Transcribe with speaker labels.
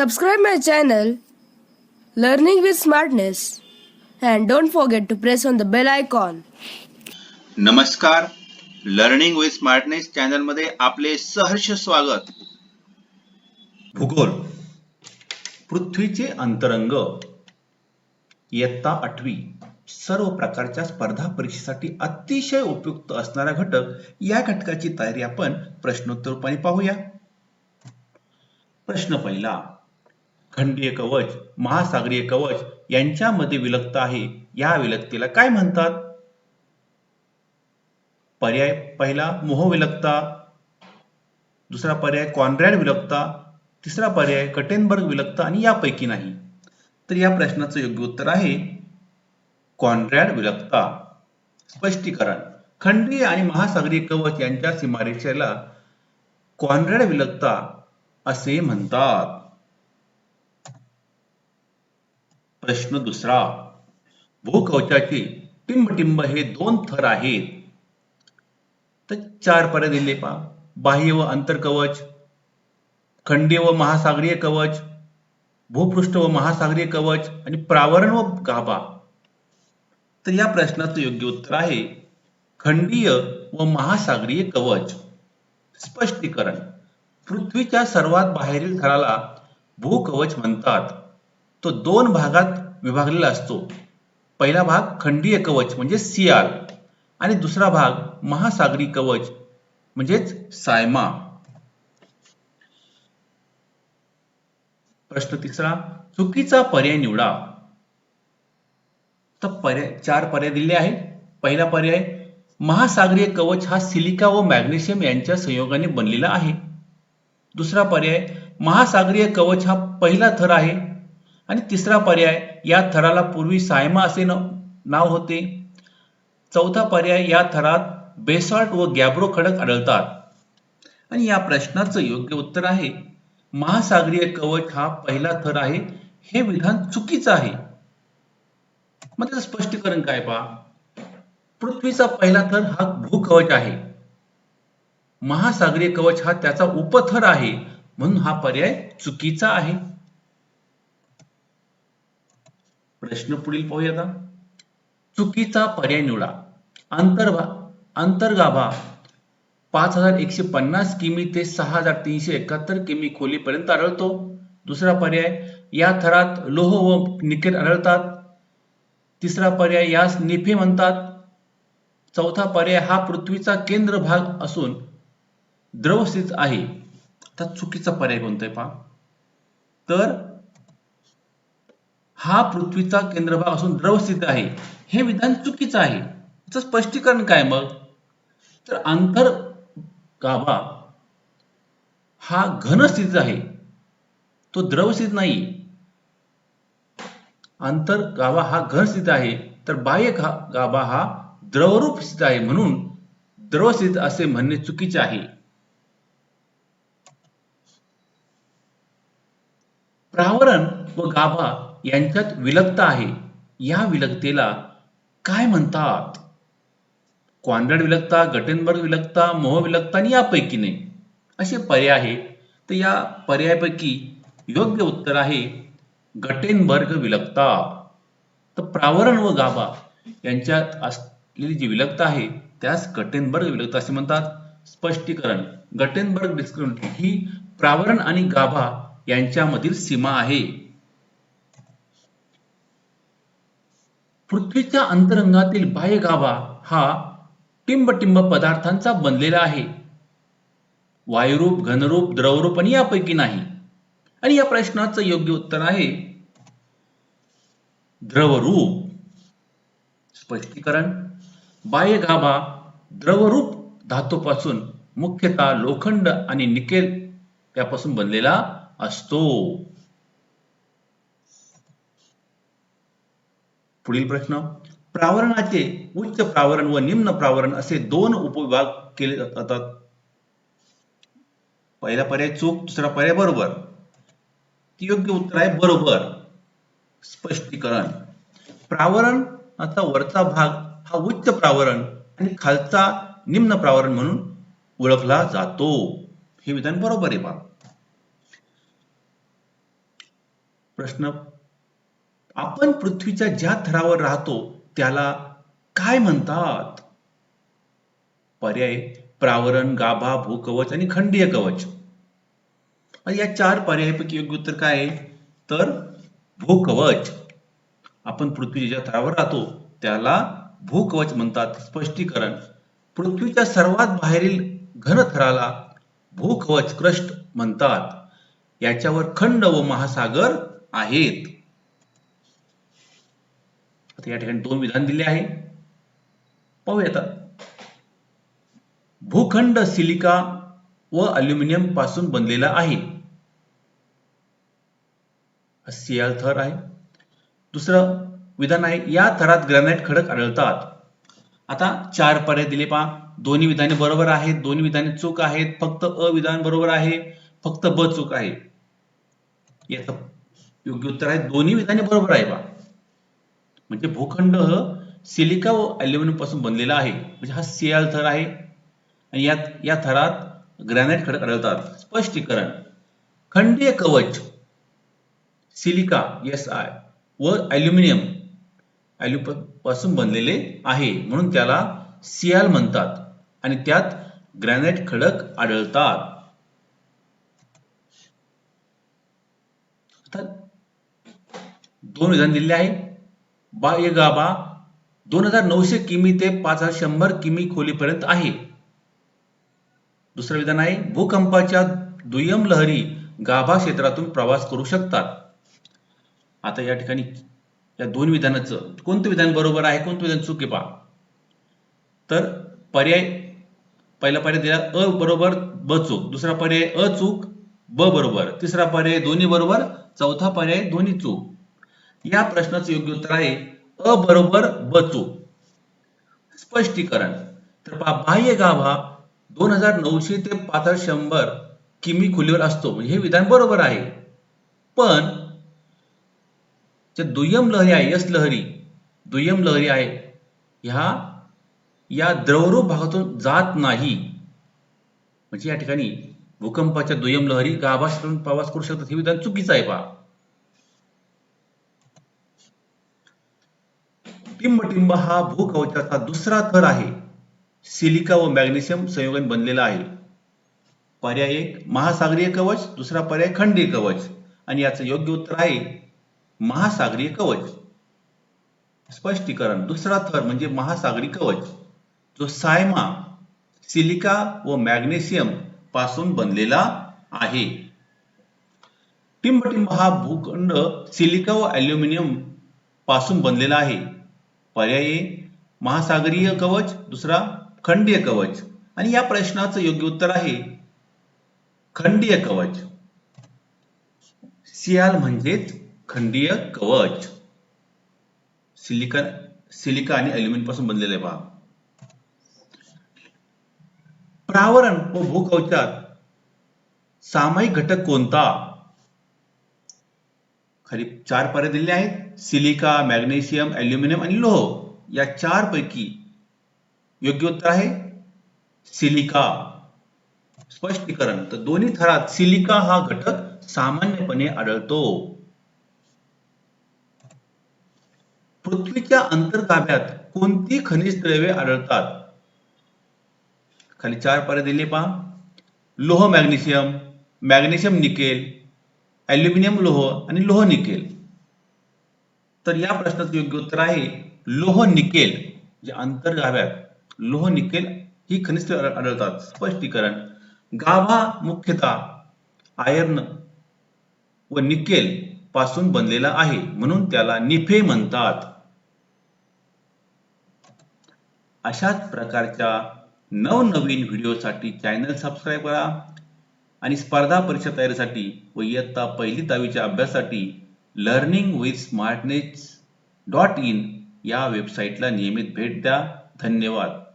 Speaker 1: Subscribe my channel Learning with Smartness and don't forget to press on the bell icon.
Speaker 2: नमस्कार. Learning with smartness चॅनलमध्ये आपले सहर्ष स्वागत.
Speaker 3: भूगोल. पृथ्वीचे अंतरंग. इयत्ता आठवी. सर्व प्रकारच्या स्पर्धा परीक्षेसाठी अतिशय उपयुक्त असणारा घटक. या घटकाची तयारी आपण प्रश्नोत्तर रूपाने पाहूया. प्रश्न पहिला. खंडीय कवच महासागरीय कवच यांच्यामध्ये विलक्त आहे. या विलक्तीला काय म्हणतात? पर्याय पहिला मोहविलकता दुसरा पर्याय कॉन्रॅड विलक्ता तिसरा पर्याय कटेनबर्ग विलक्ता आणि यापैकी नाही. तर या प्रश्नाचं योग्य उत्तर आहे कॉन्रॅड विलक्ता स्पष्टीकरण. खंडीय आणि महासागरीय कवच यांच्या सीमारेषेला कॉन्रॅड विलक्ता असे म्हणतात. प्रश्न दुसरा. भूकवचाचे टिंबटिंब हे दोन थर आहेत. तर चार पर्याय दिले पा. बाह्य व आंतरकवच खंडीय व महासागरीय कवच भूपृष्ठ व महासागरीय कवच आणि प्रावरण व गाभा. तर या प्रश्नाचं योग्य उत्तर आहे खंडीय व महासागरीय कवच. स्पष्टीकरण. पृथ्वीच्या सर्वात बाहेरील थराला भूकवच म्हणतात. तो दोन भागात विभागलेला असतो. पहिला भाग खंडीय कवच म्हणजे सियाल आणि दुसरा भाग महासागरी कवच म्हणजेच सायमा. प्रश्न तिसरा चुकीचा पर्याय निवडा. तर पर्याय चार पर्याय दिले आहेत. पहिला पर्याय महासागरीय कवच हा सिलिका व मॅग्नेशियम यांच्या संयोगाने बनलेला आहे. दुसरा पर्याय महासागरीय कवच हा पहिला थर आहे. आणि तिसरा पर्याय या थराला पूर्वी सायमा असे नाव होते. चौथा पर्याय या थरात बेसॉल्ट व गॅब्रो खडक आढळतात. आणि या प्रश्नाचं योग्य उत्तर आहे महासागरीय कवच हा पहिला थर आहे. हे विधान चुकीचं आहे. मग त्याचं स्पष्टीकरण काय पहा? पृथ्वीचा पहिला थर हा भूकवच आहे. महासागरीय कवच हा त्याचा उपथर आहे. म्हणून हा पर्याय चुकीचा आहे. प्रश्न पुढील पाहूया आता चुकीचा पर्याय निवडा. अंतर्भा अंतर्गाभा पाच हजार एकशे पन्नास किमी ते सहा हजार तीनशे एकाहत्तर किमी खोलीपर्यंत आढळतो. दुसरा पर्याय या थरात लोह व निकेल आढळतात. तिसरा पर्याय यास निफे म्हणतात. चौथा पर्याय हा पृथ्वीचा केंद्र भाग असून द्रवस्थित आहे. आता चुकीचा पर्याय कोणता आहे पहा. तर हा पृथ्वीचा केंद्रभाग असून द्रवस्थित आहे. हे विधान चुकीचं आहे. याचं स्पष्टीकरण काय मग? तर आंतर गाभा हा घन स्थितीत आहे. तो द्रवस्थित नाही. आंतर गाभा हा घन स्थित आहे. तर बाह्य गाभा हा द्रवरूप स्थित आहे म्हणून द्रवस्थित असे म्हणणे चुकीचे आहे. प्रावरण व गाभा यांच्यात विलक्त आहे. या विलगतेला काय म्हणतात? क्वांड्रड विलगता गटेनबर्ग विलगता मोह विलकता आणि यापैकी नाही. असे पर्याय आहेत. तर या पर्यायापैकी योग्य उत्तर आहे गटेनबर्ग विलगता. तर प्रावरण व गाभा यांच्यात असलेली जी विलकता आहे त्यास गटेनबर्ग विलकता असे म्हणतात. स्पष्टीकरण गटेनबर्ग डिस्क्रिमिनेट ही प्रावरण आणि गाभा यांच्यामधील सीमा आहे. पृथ्वीच्या अंतरंगातील बाह्य गाभा हा टिंबटिंब पदार्थांचा बनलेला आहे. वायुरूप घनरूप द्रवरूप आणि यापैकी नाही. आणि या प्रश्नाचं योग्य उत्तर आहे द्रवरूप. स्पष्टीकरण. बाह्य गाभा द्रवरूप धातूपासून मुख्यतः लोखंड आणि निकेल यापासून बनलेला असतो. पुढील प्रश्न. प्रावरणाचे उच्च प्रावरण व निम्न प्रावरण असे दोन उपविभाग केले जातात. पहिला पर्याय चूक दुसरा पर्याय बरोबर. योग्य उत्तर आहे बरोबर. स्पष्टीकरण. प्रावरणाचा वरचा भाग हा उच्च प्रावरण आणि खालचा निम्न प्रावरण म्हणून ओळखला जातो. हे विधान बरोबर आहे बा. प्रश्न आपण पृथ्वीच्या ज्या थरावर राहतो त्याला काय म्हणतात? पर्याय प्रावरण गाभा भूकवच आणि खंडीय कवच. या चार पर्यायापैकी योग्य उत्तर काय आहे? तर भूकवच. आपण पृथ्वीच्या ज्या थरावर राहतो त्याला भूकवच म्हणतात. स्पष्टीकरण पृथ्वीच्या सर्वात बाहेरील घनथराला भूकवच क्रस्ट म्हणतात. याच्यावर खंड व महासागर आहेत. या ठिकाणी दोन विधान दिले आहे. पाहूया आता भूखंड सिलिका व अल्युमिनियमपासून बनलेला आहे. सियाल थर आहे. दुसरं विधान आहे या थरात ग्रॅनाइट खडक आढळतात. आता चार पर्याय दिले पहा. दोन्ही विधाने बरोबर आहेत दोन्ही विधाने चूक आहेत. फक्त अ विधान बरोबर आहे फक्त ब चूक आहे. याचं योग्य उत्तर आहे दोन्ही विधाने बरोबर आहे पहा. म्हणजे भूखंड सिलिका व अल्युमिनियमपासून बनलेला आहे. म्हणजे हा सियाल थर आहे. आणि यात या थरात ग्रॅनाइट खडक आढळतात. स्पष्टीकरण. खंडीय कवच. सिलिका एस आय व अल्युमिनियम अल्युमिनियमपासून बनलेले आहे. म्हणून त्याला सियाल म्हणतात. आणि त्यात ग्रॅनाइट खडक आढळतात. दोन विधान दिलेले आहे. बाह्य गाभा दोन हजार नऊशे किमी ते पाच हजार शंभर किमी खोलीपर्यंत आहे. दुसरं विधान आहे भूकंपाच्या दुय्यम लहरी गाभा क्षेत्रातून प्रवास करू शकतात. आता या ठिकाणी या दोन विधानाचं कोणतं विधान बरोबर आहे कोणतं विधान चूक आहे पहा. तर पर्याय पहिला पर्याय दिला अ बरोबर ब चूक दुसरा पर्याय अ चूक ब बरोबर तिसरा पर्याय दोन्ही बरोबर चौथा पर्याय दोन्ही चूक. या प्रश्नाचं योग्य उत्तर आहे अ बरोबर ब स्पष्टीकरण. तर पहा बाह्य गाभा दोन हजार नऊशे ते पाच हजार शंभर किमी खोलीवर असतो. म्हणजे हे विधान बरोबर आहे. पण ज्या दुय्यम लहरी आहे यस लहरी दुय्यम लहरी आहे ह्या या द्रवरूप भागातून जात नाही. म्हणजे या ठिकाणी भूकंपाच्या दुय्यम लहरी गाभाशातून प्रवास करू शकतात. हे विधान चुकीचं आहे पहा. टिंबटिंब हा भूकवचाचा दुसरा थर आहे. सिलिका व मॅग्नेशियम संयोगन बनलेला आहे. पर्याय एक महासागरीय कवच दुसरा पर्याय खंडीय कवच. आणि याचं योग्य उत्तर आहे महासागरीय कवच. स्पष्टीकरण दुसरा थर म्हणजे महासागरी कवच जो सायमा सिलिका व मॅग्नेशियमपासून बनलेला आहे. टिंबटिंब हा भूखंड सिलिका व अल्युमिनियमपासून बनलेला आहे. पर्याय महासागरीय कवच दुसरा खंडीय कवच. आणि या प्रश्नाचं योग्य उत्तर आहे खंडीय कवच. सियाल म्हणजेच खंडीय कवच. सिलिका सिलिका आणि अल्युमिनियमपासून बनलेले भाग प्रावरण व भूकवचात सामायिक घटक कोणता? खाली चार आहेत. सिलिका, मॅग्नेशियम अल्युमिनियम आणि लोह या चार पैकी योग्य उत्तर आहे सिलिका. स्पष्टीकरण, तर दोन्ही थरात सिलिका हा घटक सामान्यपणे आढळतो. पृथ्वीच्या अंतर्गाभ्यात कोणती खनिज द्रव्ये आढळतात? खाली चार पर्याय दिले पहा. लोह, मॅग्नेशियम मॅग्नेशियम निकेल ॲल्युमिनियम लोह आणि लोह निकेल. तर या प्रश्नाचं योग्य उत्तर आहे लोह निकेल. जे अंतर्गाभ्यात लोह निकेल ही खनिज आढळतात. स्पष्टीकरण गाभा मुख्यतः आयर्न व निकेल पासून बनलेला आहे म्हणून त्याला निफे म्हणतात. अशाच प्रकारच्या नवनवीन व्हिडिओसाठी चॅनल सबस्क्राईब करा. आणि स्पर्धा परीक्षा तयारीसाठी व इयत्ता पहिली दहावीच्या अभ्यासासाठी learning with smartness dot in या वेबसाईटला नियमित भेट द्या. धन्यवाद.